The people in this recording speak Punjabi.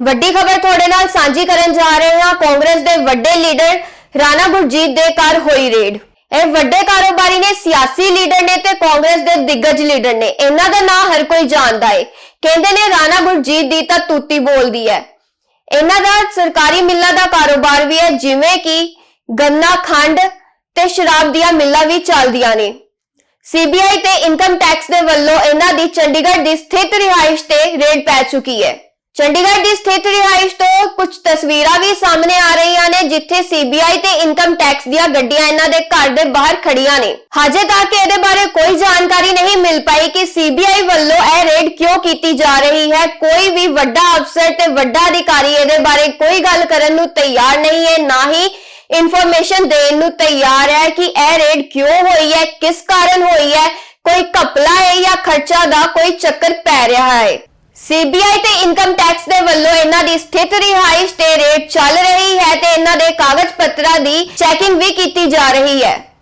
ਵੱਡੀ ਖਬਰ ਤੁਹਾਡੇ ਨਾਲ ਸਾਂਝੀ ਕਰਨ ਜਾ ਰਹੇ ਹਾਂ। ਕਾਂਗਰਸ ਦੇ ਵੱਡੇ ਲੀਡਰ ਰਾਣਾ ਗੁਰਜੀਤ ਦੇ ਘਰ ਹੋਈ ਰੇਡ। ਇਹ ਵੱਡੇ ਕਾਰੋਬਾਰੀ ਨੇ ਸਿਆਸੀ ਲੀਡਰ ਨੇ ਤੇ ਕਾਂਗਰਸ ਦੇ ਦਿੱਗਜ ਲੀਡਰ ਨੇ। ਇਹਨਾਂ ਦਾ ਨਾਂ ਹਰ ਕੋਈ ਜਾਣਦਾ ਹੈ ਕਹਿੰਦੇ ਨੇ ਰਾਣਾ ਗੁਰਜੀਤ ਦੀ ਤਾਂ ਤੂਤੀ ਬੋਲਦੀ ਹੈ ਇਹਨਾਂ ਦਾ ਸਰਕਾਰੀ ਮਿੱਲਾਂ ਦਾ ਕਾਰੋਬਾਰ ਵੀ ਹੈ ਜਿਵੇਂ ਕਿ ਗੰਨਾ ਖੰਡ ਤੇ ਸ਼ਰਾਬ ਦੀਆਂ ਮਿੱਲਾਂ ਵੀ ਚੱਲਦੀਆਂ ਨੇ। ਸੀਬੀਆਈ ਤੇ ਇਨਕਮ ਟੈਕਸ ਦੇ ਵੱਲੋਂ ਇਹਨਾਂ ਦੀ ਚੰਡੀਗੜ੍ਹ ਦੀ ਸਥਿਤ ਰਿਹਾਇਸ਼ ਤੇ ਰੇਡ ਪੈ ਚੁੱਕੀ ਹੈ ਚੰਡੀਗੜ੍ਹ ਦੀ ਸਥਿਤ ਰਿਹਾਇਸ਼ ਤੋਂ ਕੁਝ ਤਸਵੀਰਾਂ ਵੀ ਸਾਹਮਣੇ ਆ ਰਹੀਆਂ ਨੇ, ਜਿੱਥੇ ਸੀਬੀਆਈ ਤੇ ਇਨਕਮ ਟੈਕਸ ਦੀਆਂ ਗੱਡੀਆਂ ਇਹਨਾਂ ਦੇ ਘਰ ਦੇ ਬਾਹਰ ਖੜੀਆਂ ਨੇ। ਹਜੇ ਤੱਕ ਇਹਦੇ ਬਾਰੇ ਕੋਈ ਜਾਣਕਾਰੀ ਨਹੀਂ ਮਿਲ ਪਾਈ ਕਿ ਸੀਬੀਆਈ ਵੱਲੋਂ ਇਹ ਰੇਡ ਕਿਉਂ ਕੀਤੀ ਜਾ ਰਹੀ ਹੈ। ਕੋਈ ਵੀ ਵੱਡਾ ਅਫਸਰ ਤੇ ਵੱਡਾ ਅਧਿਕਾਰੀ ਇਹਦੇ ਬਾਰੇ ਕੋਈ ਗੱਲ ਕਰਨ ਨੂੰ ਤਿਆਰ ਨਹੀਂ ਹੈ, ਨਾ ਹੀ ਇਨਫੋਰਮੇਸ਼ਨ ਦੇਣ ਨੂੰ ਤਿਆਰ ਹੈ ਕਿ ਇਹ ਰੇਡ ਕਿਉਂ ਹੋਈ ਹੈ, ਕਿਸ ਕਾਰਨ ਹੋਈ ਹੈ, ਕੋਈ ਘਪਲਾ ਹੈ ਜਾਂ ਖਰਚਾ ਦਾ ਕੋਈ ਚੱਕਰ ਪੈ ਰਿਹਾ ਹੈ। ਸੀਬੀਆਈ ਤੇ ਇਨਕਮ ਟੈਕਸ ਦੇ ਵੱਲੋਂ ਇਹਨਾਂ ਦੀ ਸਥਿਤ ਰਿਹਾਇਸ਼ ਤੇ ਰੇਟ ਚੱਲ ਰਹੀ ਹੈ ਤੇ ਇਹਨਾਂ ਦੇ ਕਾਗਜ਼ ਪੱਤਰਾਂ ਦੀ ਚੈਕਿੰਗ ਵੀ ਕੀਤੀ ਜਾ ਰਹੀ ਹੈ।